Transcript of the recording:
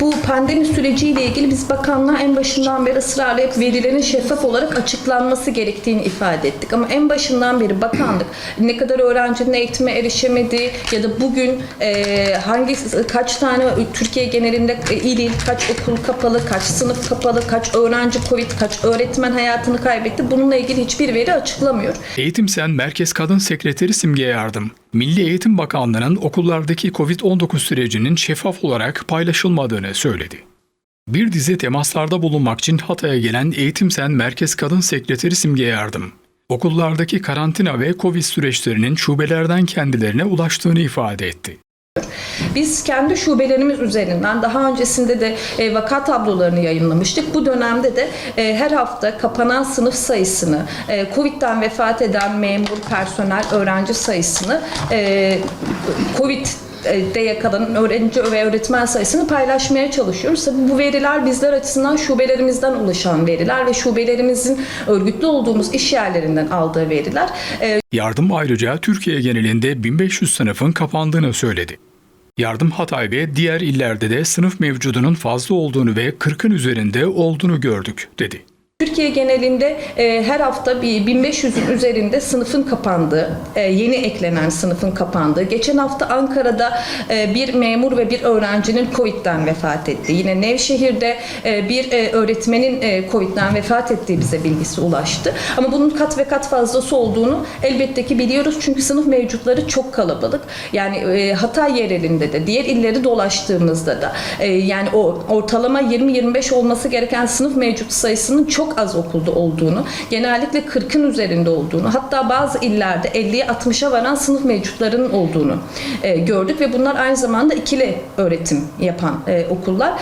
Bu pandemi süreciyle ilgili biz bakanlığa en başından beri ısrarla hep verilerin şeffaf olarak açıklanması gerektiğini ifade ettik. Ama en başından beri bakanlık ne kadar öğrencinin eğitime erişemediği ya da bugün e, hangi kaç tane Türkiye genelinde e, il il kaç okul kapalı, kaç sınıf kapalı, kaç öğrenci Covid, kaç öğretmen hayatını kaybetti. Bununla ilgili hiçbir veri açıklamıyor. Eğitim Sen Merkez Kadın Sekreteri Simge Yardım, Milli Eğitim Bakanlığı'nın okullardaki COVID-19 sürecinin şeffaf olarak paylaşılmadığını söyledi. Bir dizi temaslarda bulunmak için Hatay'a gelen Eğitim Sen Merkez Kadın Sekreteri Simge Yardım, okullardaki karantina ve COVID süreçlerinin şubelerden kendilerine ulaştığını ifade etti. Biz kendi şubelerimiz üzerinden daha öncesinde de e, vaka tablolarını yayınlamıştık. Bu dönemde de e, her hafta kapanan sınıf sayısını, e, Covid'den vefat eden memur, personel, öğrenci sayısını, e, Covid de yakalanan öğrenci ve öğretmen sayısını paylaşmaya çalışıyoruz. Tabii bu veriler bizler açısından şubelerimizden ulaşan veriler ve şubelerimizin örgütlü olduğumuz iş yerlerinden aldığı veriler. E, Yardım ayrıca Türkiye genelinde 1500 sınıfın kapandığını söyledi. Yardım Hatay ve diğer illerde de sınıf mevcudunun fazla olduğunu ve 40'ın üzerinde olduğunu gördük, dedi. Türkiye genelinde e, her hafta bir 1500'ün üzerinde sınıfın kapandığı, e, yeni eklenen sınıfın kapandığı. Geçen hafta Ankara'da e, bir memur ve bir öğrencinin Covid'den vefat etti. Yine Nevşehir'de e, bir e, öğretmenin e, Covid'den vefat ettiği bize bilgisi ulaştı. Ama bunun kat ve kat fazlası olduğunu elbette ki biliyoruz. Çünkü sınıf mevcutları çok kalabalık. Yani e, Hatay yerelinde de, diğer illeri dolaştığımızda da e, yani o ortalama 20-25 olması gereken sınıf mevcut sayısının çok az okulda olduğunu, genellikle 40'ın üzerinde olduğunu, hatta bazı illerde 50'ye 60'a varan sınıf mevcutlarının olduğunu e, gördük ve bunlar aynı zamanda ikili öğretim yapan e, okullar.